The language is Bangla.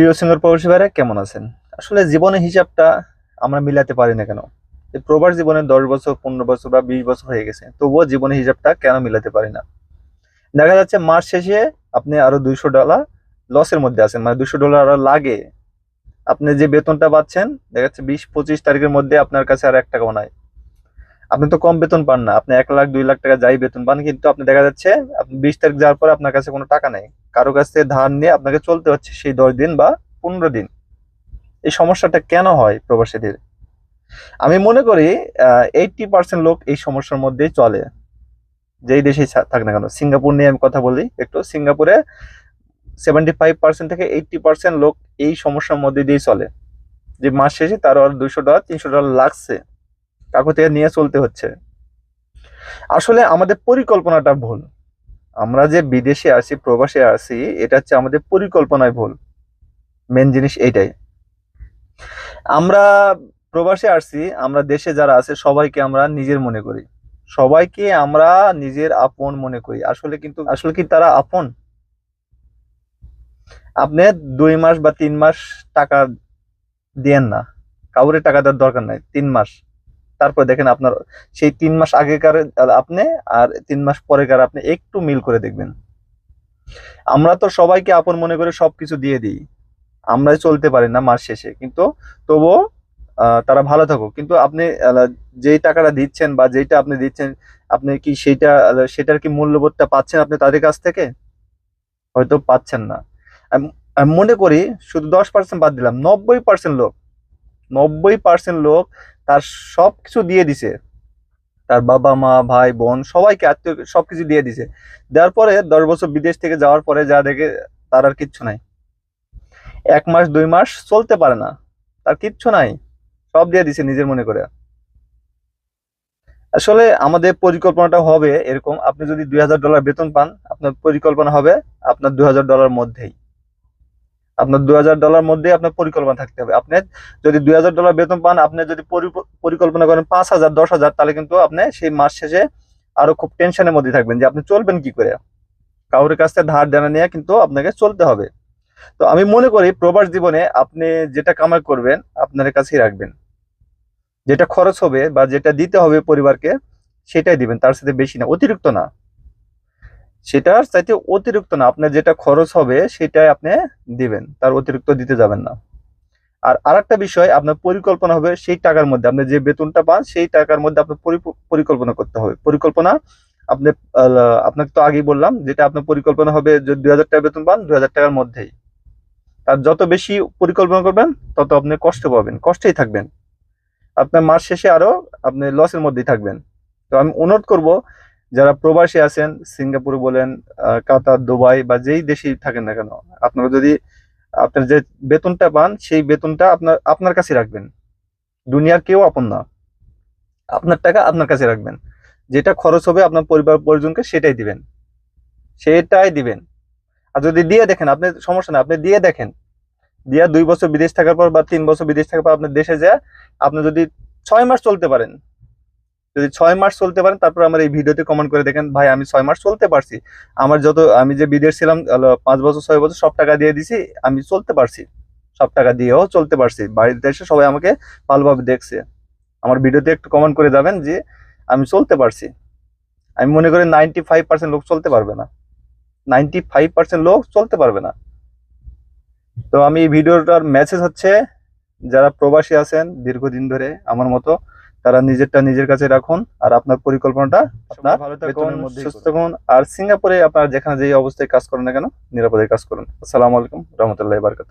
প্রিয় সিঙ্গর প্রবাসী ভাইরা, কেমন আছেন? আসলে জীবনের হিসাবটা আমরা মিলাতে পারি না কেন? প্রবাস জীবনে দশ বছর, পনেরো বছর বা বিশ বছর হয়ে গেছে, তবুও জীবনের হিসাবটা কেন মিলাতে পারি না? দেখা যাচ্ছে মাস শেষে আপনি আরও দুইশো ডলার লসের মধ্যে আছেন মানে দুশো ডলার আরও লাগে। আপনি যে বেতনটা পাচ্ছেন, দেখা যাচ্ছে বিশ পঁচিশ তারিখের মধ্যে আপনার কাছে আর এক টাকাও নাই। আপনি তো কম বেতন পান না, আপনি এক লাখ, দুই লাখ টাকা যাই বেতন পান, কিন্তু আপনি দেখা যাচ্ছে বিশ তারিখ যাওয়ার পরে আপনার কাছে কোনো টাকা নেই। কারও কাছ থেকে ধার নিয়ে আপনাকে চলতে হচ্ছে সেই দশ দিন বা পনেরো দিন। এই সমস্যাটা কেন হয় প্রবাসীদের? আমি মনে করি এইটটি পার্সেন্ট লোক এই সমস্যার মধ্যেই চলে। যেই দেশেই থাক না কেন, সিঙ্গাপুর নিয়ে আমি কথা বলি একটু। সিঙ্গাপুরে সেভেন্টি ফাইভ পার্সেন্ট থেকে এইটটি পার্সেন্ট লোক এই সমস্যার মধ্যে দিয়েই চলে। যে মাস শেষে তার আর দুইশো ডলার, তিনশো ডলার লাগছে। কাকু থেকে নিয়ে চলতে হচ্ছে। আসলে আমাদের পরিকল্পনাটা ভুল। আমরা যে বিদেশে আসি প্রবাসে আসি এটা হচ্ছে আমাদের পরিকল্পনায় ভুল। মেন জিনিস এইটাই। আমরা প্রবাসে আসছি আমরা দেশে যারা আছে, সবাইকে আমরা নিজের মনে করি। সবাইকে আমরা নিজের আপন মনে করি। আসলে কিন্তু, আসলে কি তারা আপন? আপনি দুই মাস বা তিন মাস টাকা দেন না। কাউরে টাকা দেওয়ার দরকার নাই, তিন মাস। তারপর দেখেন আপনার সেই তিন মাস আগেকার আপনি আর তিন মাস পরেকার আপনি একটু মিল করে দেখবেন। আমরা তো সবাইকে আপন মনে করে সবকিছু দিয়ে দিই। আমরাই চলতে পারি না মাস শেষে। কিন্তু তবুও তারা ভালো থাকুক। কিন্তু আপনি যেই টাকাটা দিচ্ছেন বা যেইটা আপনি দিচ্ছেন, আপনি কি সেইটা সেটার কি মূল্যবোধটা পাচ্ছেন আপনি তাদের কাছ থেকে? হয়তো পাচ্ছেন না। আমি মনে করি শুধু দশ পার্সেন্ট বাদ দিলাম। নব্বই পার্সেন্ট লোক, নব্বই পার্সেন্ট লোক তার সব কিছু দিয়ে দিছে। তার বাবা মা, ভাই, বোন সবাইকে আত্মীয় সবকিছু দিয়ে দিছে। দেওয়ার পরে দশ বছর বিদেশ থেকে যাওয়ার পরে যা দেখে তার আর কিচ্ছু নাই। এক মাস, দুই মাস চলতে পারে না। তার কিচ্ছু নাই। সব দিয়ে দিছে নিজের মনে করে। আসলে আমাদের পরিকল্পনাটা হবে এরকম। আপনি যদি দুই হাজার ডলার বেতন পান, আপনার পরিকল্পনা হবে আপনার দুই হাজার ডলার মধ্যেই। আপনার দুই হাজার ডলার মধ্যে আপনার পরিকল্পনা থাকতে হবে। আপনি যদি দুই হাজার ডলার বেতন পান, আপনি যদি পরিকল্পনা করেন পাঁচ হাজার, দশ হাজার, তাহলে কিন্তু আপনি সেই মাস শেষে আরও খুব টেনশনের মধ্যে থাকবেন যে আপনি চলবেন কি করে। কাউরের কাছ থেকে ধার দেনা নিয়ে কিন্তু আপনাকে চলতে হবে। তো আমি মনে করি প্রবাস জীবনে আপনি যেটা কামাই করবেন, আপনার কাছেই রাখবেন। যেটা খরচ হবে বা যেটা দিতে হবে পরিবারকে, সেটাই দিবেন, তার সাথে বেশি না, অতিরিক্ত না। সেটার চাইতে অতিরিক্ত না। আপনার যেটা খরচ হবে সেটাই আপনি দিবেন, তার অতিরিক্ত দিতে যাবেন না। আর আরেকটা বিষয়, আপনার পরিকল্পনা হবে সেই টাকার মধ্যে, আপনি যে বেতনটা পান সেই টাকার মধ্যে আপনার পরিকল্পনা করতে হবে। পরিকল্পনা, আপনি আপনাকে তো আগেই বললাম যেটা আপনার পরিকল্পনা হবে যে দুই হাজার টাকা বেতন পান, দুই হাজার টাকার মধ্যেই। আর যত বেশি পরিকল্পনা করবেন, তত আপনি কষ্ট পাবেন, কষ্টেই থাকবেন। আপনার মাস শেষে আরও আপনি লসের মধ্যেই থাকবেন। তো আমি অনুরোধ করব যারা প্রবাসী আছেন, সিঙ্গাপুর বলেন কাতার, দুবাই বা যেই দেশেই থাকেন না কেন, আপনারা যদি আপনার যে বেতনটা পান, সেই বেতনটা আপনার আপনার কাছে রাখবেন। দুনিয়ার কেউ আপন না। আপনার টাকা আপনার কাছে রাখবেন। যেটা খরচ হবে আপনার পরিবার পরিজনকে সেটাই দিবেন। সেটাই দিবেন। আর যদি দিয়ে দেখেন, আপনি সমস্যা না, আপনি দিয়ে দেখেন। দিয়ে দুই বছর বিদেশ থাকার পর বা তিন বছর বিদেশ থাকার পর আপনার দেশে যায়, আপনি যদি ছয় মাস চলতে পারেন যদি ছয় মাস চলতে পারেন, তারপর আমার এই ভিডিওতে কমেন্ট করে দেখেন, ভাই, আমি ছয় মাস চলতে পারছি। আমার যত, আমি যে বিদেশ ছিলাম পাঁচ বছর, ছয় বছর, সব টাকা দিয়ে দিছি, আমি চলতে পারছি। সব টাকা দিয়েও চলতে পারছি। বাড়িতে এসে সবাই আমাকে ভালোভাবে দেখছে। আমার ভিডিওতে একটু কমেন্ট করে যাবেন যে, আমি চলতে পারছি। আমি মনে করি নাইনটি ফাইভ পার্সেন্ট লোক চলতে পারবে না। নাইনটি ফাইভ পার্সেন্ট লোক চলতে পারবে না। তো আমি এই ভিডিওটার মেসেজ হচ্ছে, যারা প্রবাসী আছেন, দীর্ঘদিন ধরে আমার মতো তারা নিজেরটা নিজের কাছে রাখুন আর আপনার পরিকল্পনাটা আপনার ভালো থাকুন, সুস্থ হন থাকুন আর সিঙ্গাপুরে আপনার যেখানে যেই অবস্থায় কাজ করেন না কেন নিরাপদে কাজ করুন। আসসালামু আলাইকুম রহমতুল্লাহ বারকাত